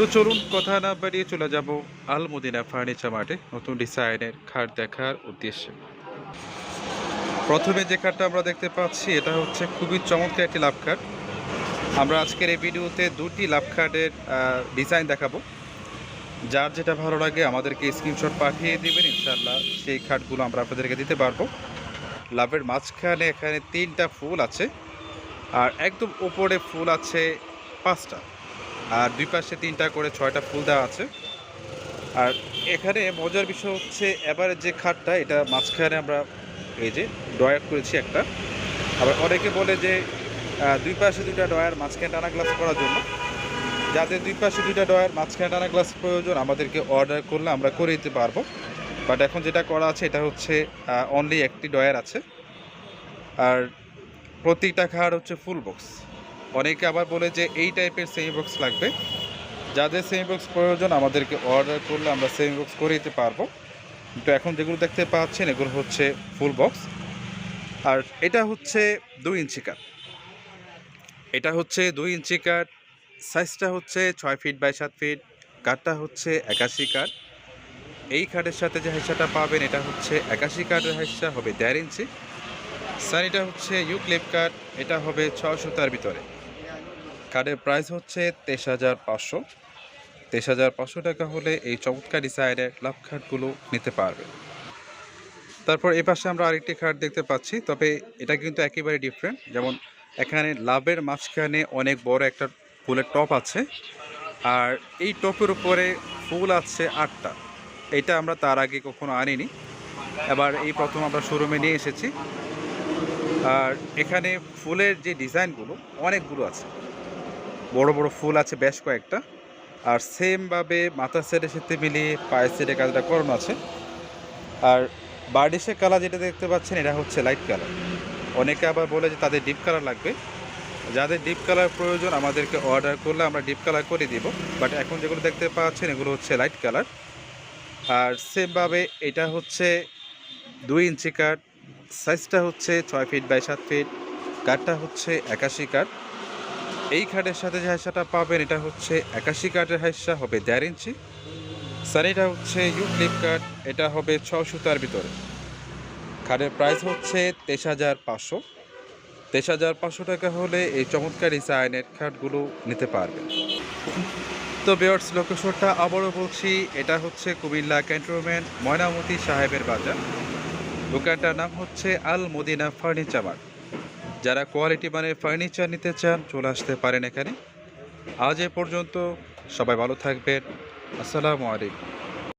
তো চলুন কথা না বাড়িয়ে চলে যাব আল মদিনা ফার্নিচার মার্টে নতুন ডিজাইনের খাট দেখার উদ্দেশ্যে। প্রথমে যে খাটটা আমরা দেখতে পাচ্ছি, এটা হচ্ছে খুবই চমৎকার একটি লাভ খাট। আমরা আজকের এই ভিডিওতে দুটি লাভ খাটের ডিজাইন দেখাবো। যার যেটা ভালো লাগে আমাদেরকে স্ক্রিনশট পাঠিয়ে দেবেন ইনশাল্লাহ সেই খাটগুলো আমরা আপনাদেরকে দিতে পারব। লাভের মাঝখানে এখানে তিনটা ফুল আছে, আর একদম উপরে ফুল আছে পাঁচটা। আর দুই পাশে তিনটা করে ছয়টা ফুল দেওয়া আছে। আর এখানে মজার বিষয় হচ্ছে, এবারে যে খাটটা, এটা মাঝখানে আমরা এই যে ডয়ার করেছি একটা। আবার অনেকে বলে যে দুই পাশে দুইটা ডয়ার মাঝখানে টানা গ্লাস করার জন্য। যাদের দুই পাশে দুইটা ডয়ার মাঝখানে টানা গ্লাস প্রয়োজন, আমাদেরকে অর্ডার করলে আমরা করে দিতে পারব। বাট এখন যেটা করা আছে, এটা হচ্ছে অনলি একটি ডয়ার আছে। আর প্রতিটা খাট হচ্ছে ফুল বক্স অনেকে আবার বলে যে এই টাইপের সেমি বক্স লাগবে। যাদের সেমি বক্স প্রয়োজন আমাদেরকে অর্ডার করলে আমরা সেমি বক্স করে দিতে পারব। কিন্তু এখন যেগুলো দেখতে পাচ্ছেন, এগুলো হচ্ছে ফুল বক্স আর এটা হচ্ছে দুই ইঞ্চি কাঠ এটা হচ্ছে দুই ইঞ্চি কাঠ সাইজটা হচ্ছে ছয় ফিট বাই সাত ফিট কাঠটা হচ্ছে একাশি কাঠ এই কাঠের সাথে যে হাইসাটা পাবেন, এটা হচ্ছে একাশি কাঠের হাইসা, হবে দেড় ইঞ্চি। স্যার এটা হচ্ছে ইউক্লিপ কাঠ এটা হবে ছশো তার ভিতরে। কার্ডের প্রাইস হচ্ছে তেইশ হাজার পাঁচশো। তেইশ হাজার পাঁচশো টাকা হলে এই চমৎকার ডিজাইনের লাভ কার্ডগুলো নিতে পারবে। তারপর এ পাশে আমরা আরেকটি কার্ড দেখতে পাচ্ছি, তবে এটা কিন্তু একেবারে ডিফারেন্ট যেমন এখানে লাভের মাঝখানে অনেক বড় একটা ফুলের টপ আছে, আর এই টপের উপরে ফুল আছে আটটা। এটা আমরা তার আগে কখনো আনিনি। এবার এই প্রথম আমরা শোরুমে নিয়ে এসেছি। আর এখানে ফুলের যে ডিজাইনগুলো অনেকগুলো আছে। বড় বড় ফুল আছে বেশ কয়েকটা। আর সেমভাবে মাথার সেটের সাথে মিলিয়ে পায়ের সেটে কাজটা করানো আছে। আর বার্ডিশের কালার যেটা দেখতে পাচ্ছেন, এটা হচ্ছে লাইট কালার অনেকে আবার বলে যে তাদের ডিপ কালার লাগবে। যাদের ডিপ কালার প্রয়োজন, আমাদেরকে অর্ডার করলে আমরা ডিপ কালার করে দিব। বাট এখন যেগুলো দেখতে পাচ্ছেন, এগুলো হচ্ছে লাইট কালার আর সেমভাবে এটা হচ্ছে দুই ইঞ্চি কাঠ সাইজটা হচ্ছে ছয় ফিট বাই সাত ফিট কাঠটা হচ্ছে একাশি কাঠ এই খাটের সাথে যে হাইসাটা পাবেন, এটা হচ্ছে একাশি কাঠের হাইসা হবে দেড় ইঞ্চি। স্যার, এটা হচ্ছে ইউ ফ্লিপ কাঠ, এটা হবে ছ সুতার ভিতরে। খাটের প্রাইস হচ্ছে তেইশ হাজার পাঁচশো। তেইশ হাজার পাঁচশো টাকা হলে এই চমৎকার ডিজাইনের খাটগুলো নিতে পারবেন। তো বেয়ার্স লোকেশনটা আবারও বলছি, এটা হচ্ছে কুমিল্লা ক্যান্টনমেন্ট ময়নামতি সাহেবের বাজার। দোকানটার নাম হচ্ছে আল মদিনা ফার্নিচার মার্ট। যারা কোয়ালিটি মানের ফার্নিচার নিতে চান, চলে আসতে পারেন এখানে। আজ এ পর্যন্ত সবাই ভালো থাকবেন। আসসালামু আলাইকুম।